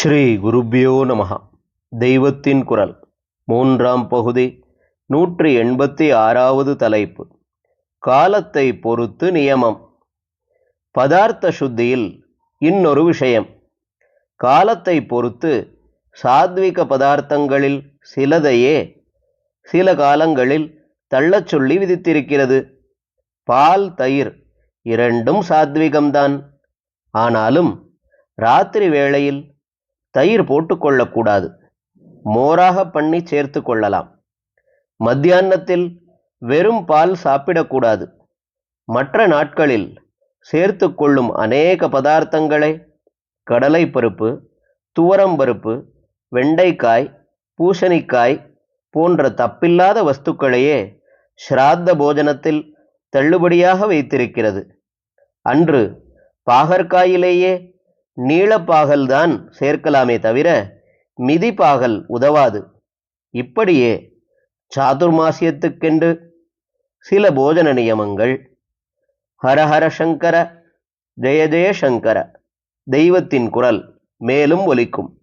ஸ்ரீ குருப்பியோ நமஹ. தெய்வத்தின் குரல். மூன்றாம் பகுதி. நூற்றி எண்பத்தி ஆறாவது தலைப்பு. காலத்தை பொறுத்து நியமம். பதார்த்த சுத்தியில் இன்னொரு விஷயம். காலத்தை பொறுத்து சாத்விக பதார்த்தங்களில் சிலதையே சில காலங்களில் தள்ளச் சொல்லி விதித்திருக்கிறது. பால் தயிர் இரண்டும் சாத்விகம்தான். ஆனாலும் ராத்திரி வேளையில் தயிர் போட்டுக்கொள்ளக்கூடாது. மோராக பண்ணி சேர்த்து கொள்ளலாம். மத்தியானத்தில் வெறும் பால் சாப்பிடக்கூடாது. மற்ற நாட்களில் சேர்த்து கொள்ளும் அநேக பதார்த்தங்களை கடலை பருப்பு துவரம்பருப்பு வெண்டைக்காய் பூசணிக்காய் போன்ற தப்பில்லாத வஸ்துக்களையே ஸ்ராத்த போஜனத்தில் தள்ளுபடியாக வைத்திருக்கிறது. அன்று பாகற்காயிலேயே நீளப்பாகல்தான் சேர்க்கலாமே தவிர மிதிப்பாகல் உதவாது. இப்படியே சாதுர்மாசியத்துக்கென்று சில போஜன நியமங்கள். ஹரஹர சங்கர ஜெய ஜெயசங்கர தெய்வத்தின் குரல் மேலும் ஒலிக்கும்.